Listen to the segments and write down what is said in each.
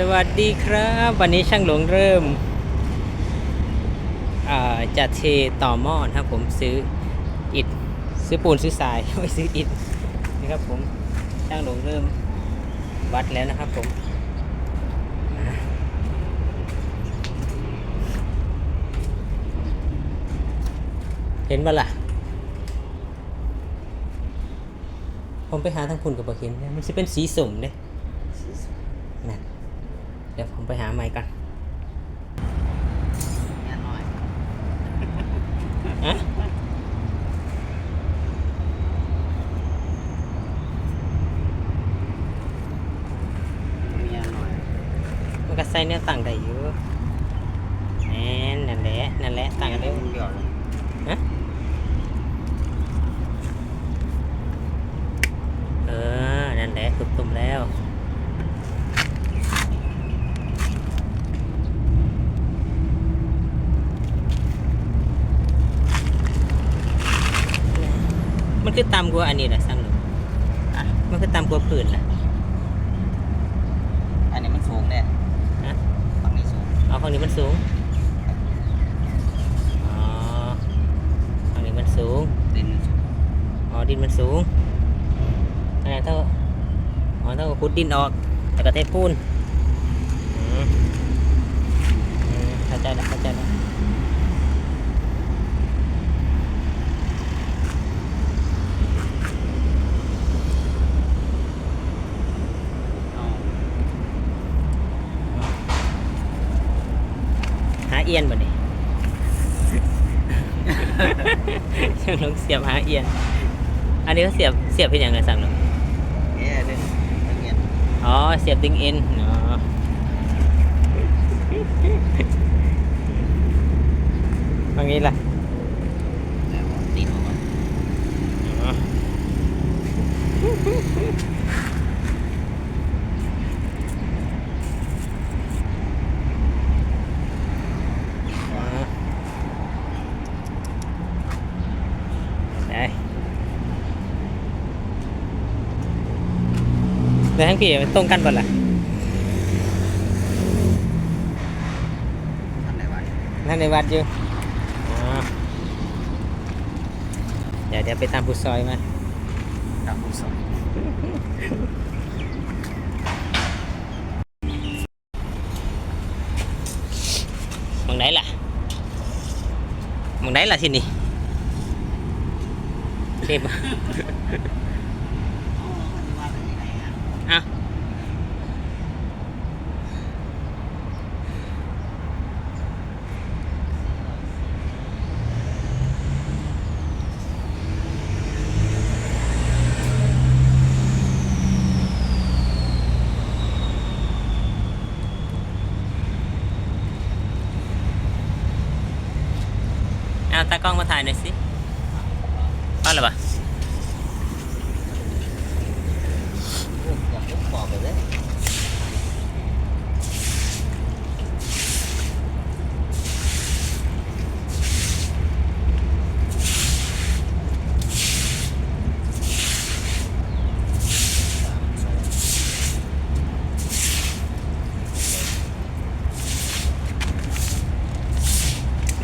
สวัสดีครับ วันนี้ช่างหลวงเริ่มจะเทต่อหม้อนะครับผมซื้ออิฐซื้อปูนซื้อทรายไม่ซื้ออิฐนะครับผมช่างหลวงเริ่มวัดแล้วนะครับผมเห็นบ่ล่ะ ผมไปหาทางคุณกับบเห็นเนี่ยมันจะเป็นสีสุ่มเนี่ย เดี๋ยวผมไปหาไม้กันเมียน้อยอะเมียน้อยมันก็ใส่เนี่ยต่างได้อยู่แน่นนั่นแหละนั่นแหละต่างกันได้เดียวเลยฮะเออ นั่นแหละตุบตุ่มแล้ว มันคือตามกว่าอันนี้แหละสั่งหนูอะมันคือตามกว่าผืนแหละอันนี้มันสูงเนี่ยฮะฝั่งนี้สูงเอาฝั่งนี้มันสูงอ๋อฝั่งนี้มันสูงดินมันสูงอ๋อดินมันสูงอันนั้นเท่าอ๋อเท่ากับขุดดินออกแล้วก็เทปูนอืมอืมเข้าใจแล้วเข้าใจแล้ว เอา หา เอียนบ่นี่ ช่างลงเสียบหาเอียน อันนี้ก็เสียบเสียบเป็นอย่างไรสั่งหนูเอ๊ะเรื่องเรื่องเงี้ยอ๋อเสียบติงเอ็นอ๋อตรงนี้ล่ะแล้วก็ตีนออกก่อน อ๋ออ๋อได้ แต่ทั้งพี่มันตรงกันป่ะล่ะทำได้ไว้นั่นในวัดอยู่อ๋อเดี๋ยวเดี๋ยวไปตามผู้ซอยมาตามผู้สอนมึงไหนล่ะมึงไหนล่ะที่นี่เก็บ อะเอาตากล้องมาถ่ายหน่อยสิเอาหรือเปล่า โอ้อยากลุกปอบไปเลย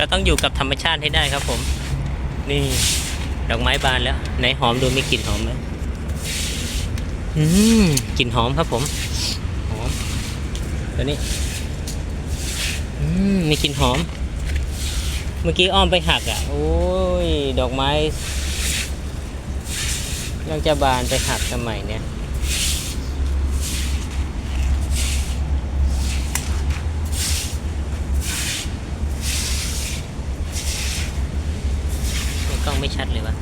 เราต้องอยู่กับธรรมชาติให้ได้ครับผม นี่ดอกไม้บานแล้ว ไหนหอมดูมีกลิ่นหอมไหมอืมกลิ่นหอมครับผมหอมตัวนี้อืมมีกลิ่นหอม เมื่อกี้อ้อมไปหักอะ โอ้ย ดอกไม้ยังจะบานไปหักทำไมเนี่ย กล้องไม่ชัดเลยวะ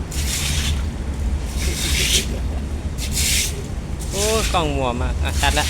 โอ้กล้องมัวมาก อะชัดละ